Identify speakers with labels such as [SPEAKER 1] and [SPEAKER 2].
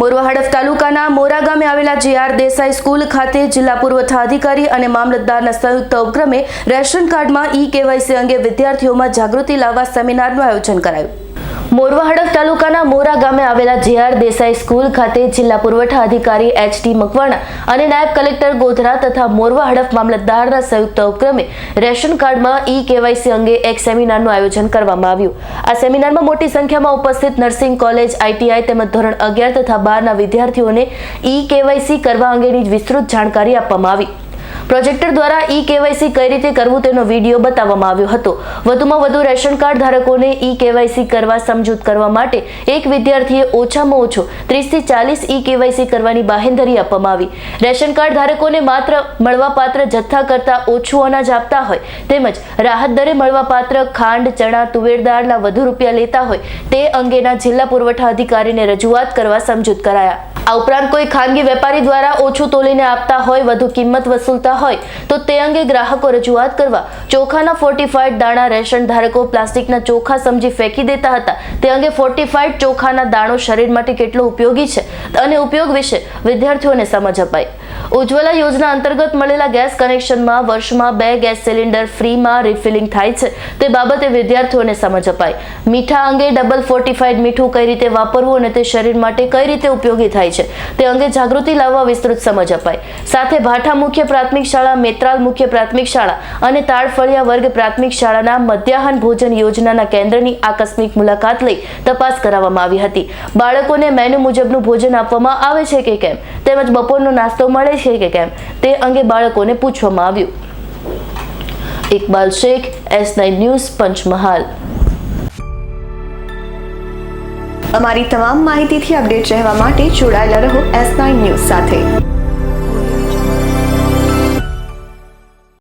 [SPEAKER 1] મોરવા હડફ તાલુકાના મોરા ગામે આવેલા જેઆર દેસાઈ સ્કૂલ ખાતે જિલ્લા પુરવઠા અધિકારી અને મામલતદારના સંયુક્ત ઉપક્રમે રેશન કાર્ડમાં ઈ કેવાયસી અંગે વિદ્યાર્થીઓમાં જાગૃતિ લાવવા સેમિનારનું આયોજન કરાયું. મોરવા હડફ તાલુકાના મોરા ગામે આવેલા જેઆર દેસાઈ સ્કૂલ ખાતે જિલ્લા પુરવઠા અધિકારી એચ ડી મકવાણા અને નાયબ કલેક્ટર ગોધરા તથા મોરવા હડફ મામલતદારના સંયુક્ત ઉપક્રમે રેશન કાર્ડમાં ઈ કેવાયસી અંગે એક સેમિનારનું આયોજન કરવામાં આવ્યું. આ સેમિનારમાં મોટી સંખ્યામાં ઉપસ્થિત નર્સિંગ કોલેજ, આઈટીઆઈ તેમજ ધોરણ અગિયાર તથા બારના વિદ્યાર્થીઓને ઈ કેવાયસી કરવા અંગેની વિસ્તૃત જાણકારી આપવામાં આવી. પ્રોજેક્ટર દ્વારા ઈ કેવાયસી કઈ રીતે કરવું તેનો વીડિયો બતાવવામાં આવ્યો હતો. વધુમાં વધુ રેશન કાર્ડ ધારકોને ઈ કેવાયસી કરવા સમજૂત કરવા માટે એક વિદ્યાર્થીએ ઓછામાં ઓછો ત્રીસથી ચાલીસ ઈ કેવાયસી કરવાની બાહેંધરી આપવામાં આવી. રેશન કાર્ડ ધારકોને માત્ર મળવાપાત્ર જથ્થા કરતાં ઓછું અનાજ આપતા હોય તેમજ રાહત દરે મળવાપાત્ર ખાંડ, ચણા, તુવેર દાળના વધુ રૂપિયા લેતા હોય તે અંગેના જિલ્લા પુરવઠા અધિકારીને રજૂઆત કરવા સમજૂત કરાયા. આ ઉપરાંત કોઈ ખાનગી વેપારી દ્વારા ઓછું તોલીને આપતા હોય, વધુ કિંમત વસૂલતા હોય. તો તે અંગે ગ્રાહકો રજૂઆત કરવા ચોખાના ફોર્ટિફાઈડ દાણા રેશન ધારકો પ્લાસ્ટિકના ચોખા સમજી ફેંકી દેતા હતા. તે અંગે ફોર્ટિફાઈડ ચોખાના દાણો શરીર માટે કેટલો ઉપયોગી છે અને ઉપયોગ વિશે વિદ્યાર્થીઓને સમજ અપાઈ. ઉજ્જવલા યોજના અંતર્ગત મળેલા ગેસ કનેક્શનમાં વર્ષમાં બે ગેસ સિલિન્ડર ફ્રીમાં રિફિલિંગ થાય છે. તે બાબતે વિદ્યાર્થીઓને સમજ અપાય મીઠા અંગે ડબલ ફોર્ટિફાઈડ મીઠું કઈ રીતે વાપરવું અને તે શરીર માટે કઈ રીતે ઉપયોગી થાય છે, તે અંગે જાગૃતિ લાવવા વિસ્તૃત સમજ અપાય સાથે ભાઠા મુખ્ય પ્રાથમિક શાળા, મેત્રાલ મુખ્ય પ્રાથમિક શાળા અને તાળફળિયા વર્ગ પ્રાથમિક શાળાના મધ્યાહન ભોજન યોજનાના કેન્દ્રની આકસ્મિક મુલાકાત લઈ તપાસ કરાવવામાં આવી હતી. બાળકોને મેનુ મુજબનું ભોજન આપવામાં આવે છે કે કેમ? તેમજ બપોરનો નાસ્તો મળે છે કે કેમ? તે અંગે બાળકોને પૂછવામાં આવ્યું. Iqbal Shaikh, S nine news, Panchmahal.
[SPEAKER 2] અમારી તમામ માહિતીથી અપડેટ રહેવા માટે જોડાયેલા રહો એસ નાઇન ન્યૂઝ સાથે.